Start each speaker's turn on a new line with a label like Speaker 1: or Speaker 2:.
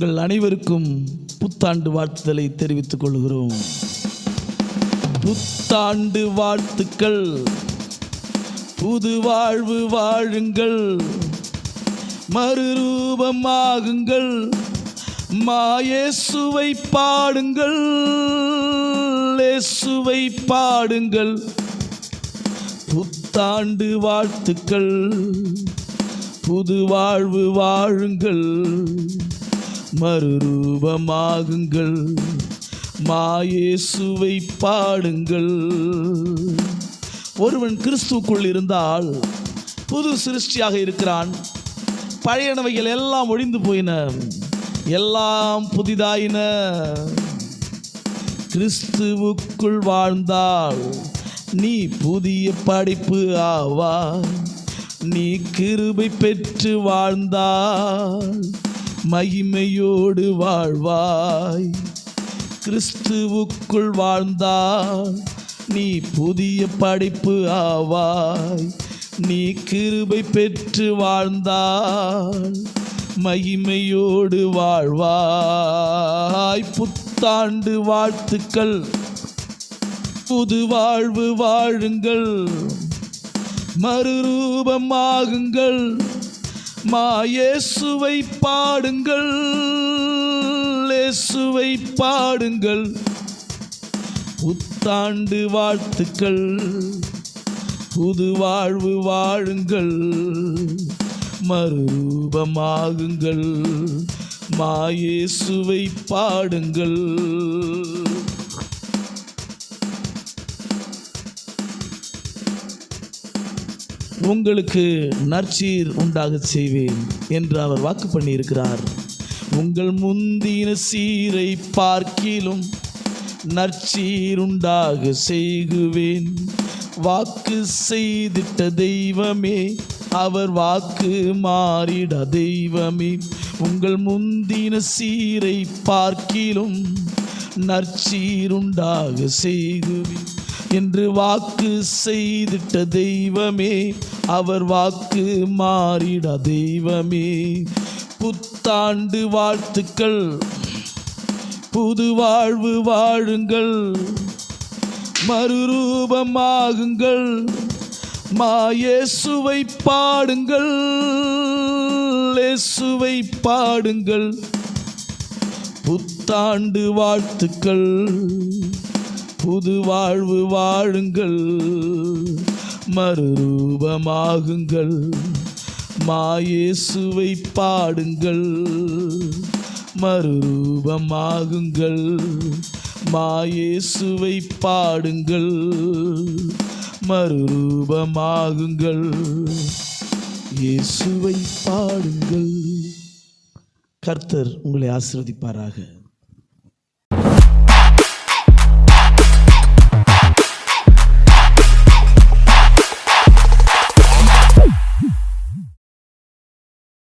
Speaker 1: உங்கள் அனைவருக்கும் புத்தாண்டு வாழ்த்துதலை தெரிவித்துக் கொள்கிறோம். புத்தாண்டு வாழ்த்துக்கள். புது வாழ்வு வாழுங்கள். மறுரூபமாகுங்கள். மாயேசுவை பாடுங்கள். இயேசுவை பாடுங்கள். புத்தாண்டு வாழ்த்துக்கள். புது வாழ்வு வாழுங்கள். மறுரூபமாகுங்கள். மாயேசுவை பாடுங்கள். ஒருவன் கிறிஸ்துவுக்குள் இருந்தால் புது சிருஷ்டியாக இருக்கிறான். பழையனவைகள் எல்லாம் ஒழிந்து போயின. எல்லாம் புதிதாயின. கிறிஸ்துவுக்குள் வாழ்ந்தால் நீ புதிய படைப்பு ஆவா நீ கிருபை பெற்று வாழ்ந்தாள் மகிமையோடு வாழ்வாய். கிறிஸ்துவுக்குள் வாழ்ந்தால் நீ புதிய படைப்பு ஆவாய். நீ கிருபை பெற்று வாழ்ந்தால் மகிமையோடு வாழ்வாய். புத்தாண்டு வாழ்த்துக்கள். புது வாழ்வு வாழுங்கள். மறுரூபமாகுங்கள். மாயேசுவை பாடுங்கள் இயேசுவை பாடுங்கள். புத்தாண்டு வாழ்த்துக்கள் புது வாழ்வு வாழுங்கள். மறுரூபமாகுங்கள் மாயேசுவை பாடுங்கள். உங்களுக்கு நற்சீர் உண்டாகச் செய்வேன் என்று அவர் வாக்கு பண்ணியிருக்கிறார். உங்கள் முந்தின சீரை பார்க்கிலும் நற்சீருண்டாக செய்குவேன். வாக்கு செய்திட்ட தெய்வமே அவர் வாக்கு மாறிட தெய்வமே. உங்கள் முந்தின சீரை பார்க்கிலும் நற்சீருண்டாக செய்குவேன். என்று வாக்கு செய்திட்ட தெய்வமே அவர் வாக்கு மாறிட தெய்வமே. புத்தாண்டு வாழ்த்துக்கள் புது வாழ்வு வாழுங்கள் மறுரூபமாகுங்கள் மாயேசுவை பாடுங்கள் இயேசுவை பாடுங்கள். புத்தாண்டு வாழ்த்துக்கள். புது வாழ்வு வாழுங்கள். மறுரூபமாகுங்கள். மாயேசுவை பாடுங்கள். மறுரூபமாகுங்கள். மாயேசுவை பாடுங்கள். மறுரூபமாகுங்கள். இயேசுவை பாடுங்கள். கர்த்தர் உங்களை ஆசிர்வதிப்பாராக.